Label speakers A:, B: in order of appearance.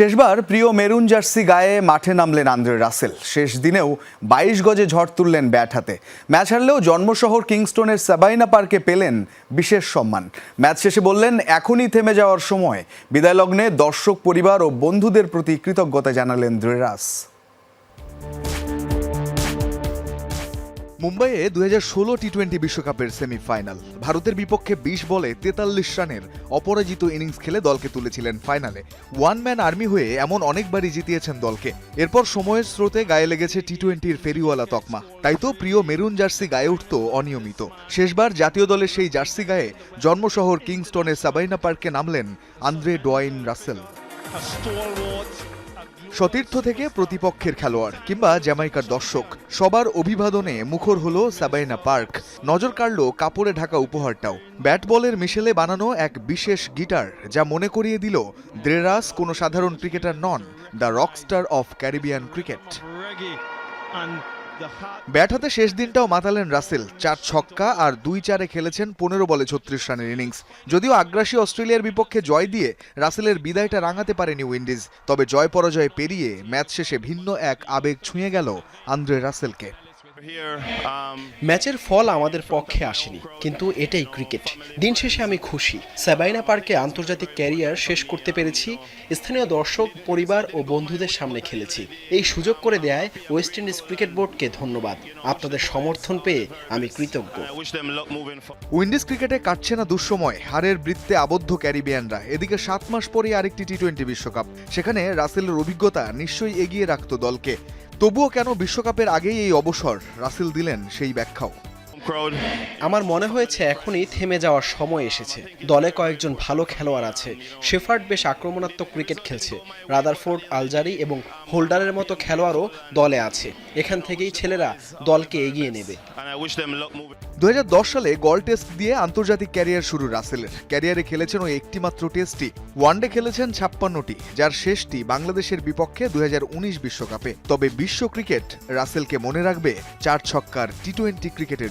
A: শেষবার প্রিয় maroon jersey গায়ে মাঠে নামলেন আন্দ্রে রাসেল। শেষ দিনেও বাইশ গজে ঝড় তুললেন ব্যাট হাতে। ম্যাচ হারলেও জন্মশহর কিংস্টোনের সাবাইনা পার্কে পেলেন বিশেষ সম্মান। ম্যাচ শেষে বললেন, এখনই থেমে যাওয়ার সময়। বিদায় লগ্নে দর্শক, পরিবার ও বন্ধুদের প্রতি কৃতজ্ঞতা জানালেন দ্রেরাস
B: মুম্বাইয়ে দু হাজার ষোলো টি টোয়েন্টি বিশ্বকাপের সেমিফাইনাল। ভারতের বিপক্ষে বিশ বলে তেতাল্লিশ রানের অপরাজিত ইনিংস খেলে দলকে তুলেছিলেন ফাইনালে। ওয়ান ম্যান আর্মি হয়ে এমন অনেকবারই জিতিয়েছেন দলকে। এরপর সময়ের স্রোতে গায়ে লেগেছে টি টোয়েন্টির ফেরিওয়ালা তকমা। তাই তো প্রিয় মেরুন জার্সি গায়ে উঠত অনিয়মিত। শেষবার জাতীয় দলের সেই জার্সি গায়ে জন্মশহর কিংস্টনের সাবাইনা পার্কে নামলেন আন্দ্রে ডোয়াইন রাসেল। সতীর্থ থেকে প্রতিপক্ষের খেলোয়াড় কিংবা জ্যামাইকার দর্শক। সবার অভিবাদনে মুখর হলো সাবাইনা পার্ক। নজর কাড়ল কাপড়ে ঢাকা উপহারটাও। ব্যাট বলের মিশেলে বানানো এক বিশেষ গিটার যা মনে করিয়ে দিল দ্রেরাস কোনো সাধারণ cricketer non, the rockstar of Caribbean cricket. Bat হাতে শেষ দিনটাও মাতালেন রাসেল। চার ছক্কা আর দুই চারে খেলেছেন পনেরো বলে ছত্রিশ রানের ইনিংস। যদিও আগ্রাসী অস্ট্রেলিয়ার বিপক্ষে জয় দিয়ে রাসেলের বিদায়টা রাঙাতে পারেনি উইন্ডিজ। তবে জয় পরাজয় পেরিয়ে ম্যাচ শেষে ভিন্ন এক আবেগ ছুঁয়ে গেল আন্দ্রে রাসেলকে।
C: ম্যাচের ফল আমাদের পক্ষে আসেনি কিন্তু এটাই ক্রিকেট। দিন শেষে আমি খুশি। সাবাইনা পার্কে আন্তর্জাতিক ক্যারিয়ার শেষ করতে পেরেছি স্থানীয় দর্শক পরিবার ও বন্ধুদের সামনে খেলেছি। এই সুযোগ করে দেয় ওয়েস্ট ইন্ডিজ ক্রিকেট বোর্ডকে ধন্যবাদ। আপনাদের সমর্থন পেয়ে আমি কৃতজ্ঞ.
B: উইন্ডিজ ক্রিকেটে কাটছে না দুঃসময়। হারের বৃত্তে আবদ্ধ ক্যারিবিয়ানরা। এদিকে সাত মাস পরে আরেকটি টি টোয়েন্টি বিশ্বকাপ। সেখানে রাসেলের অভিজ্ঞতা নিশ্চয়ই এগিয়ে রাখত দলকে। তবুও কেন বিশ্বকাপের আগেই এই অবসর? রাসেল দিলেন সেই ব্যাখ্যাও।
C: আমার মনে হয়েছে এখনই থেমে যাওয়ার সময় এসেছে। দলে কয়েকজন ভালো খেলোয়াড় আছে। শেফার্ড বেশ আক্রমণাত্মক ক্রিকেট খেলছে। রাদারফোর্ড আলজারি এবং হোল্ডারের মতো খেলোয়াড়ও দলে আছে। এখান থেকেই ছেলেরা দলকে এগিয়ে নেবে।
B: দু সালে গল টেস্ট দিয়ে আন্তর্জাতিক ক্যারিয়ার শুরু রাসেলের। ক্যারিয়ারে খেলেছেন ওই একটিমাত্র টেস্টই। ওয়ানডে খেলেছেন ছাপ্পান্নটি যার শেষটি বাংলাদেশের বিপক্ষে দু বিশ্বকাপে। তবে বিশ্ব ক্রিকেট রাসেলকে মনে রাখবে চার ছক্কার টি টোয়েন্টি ক্রিকেটের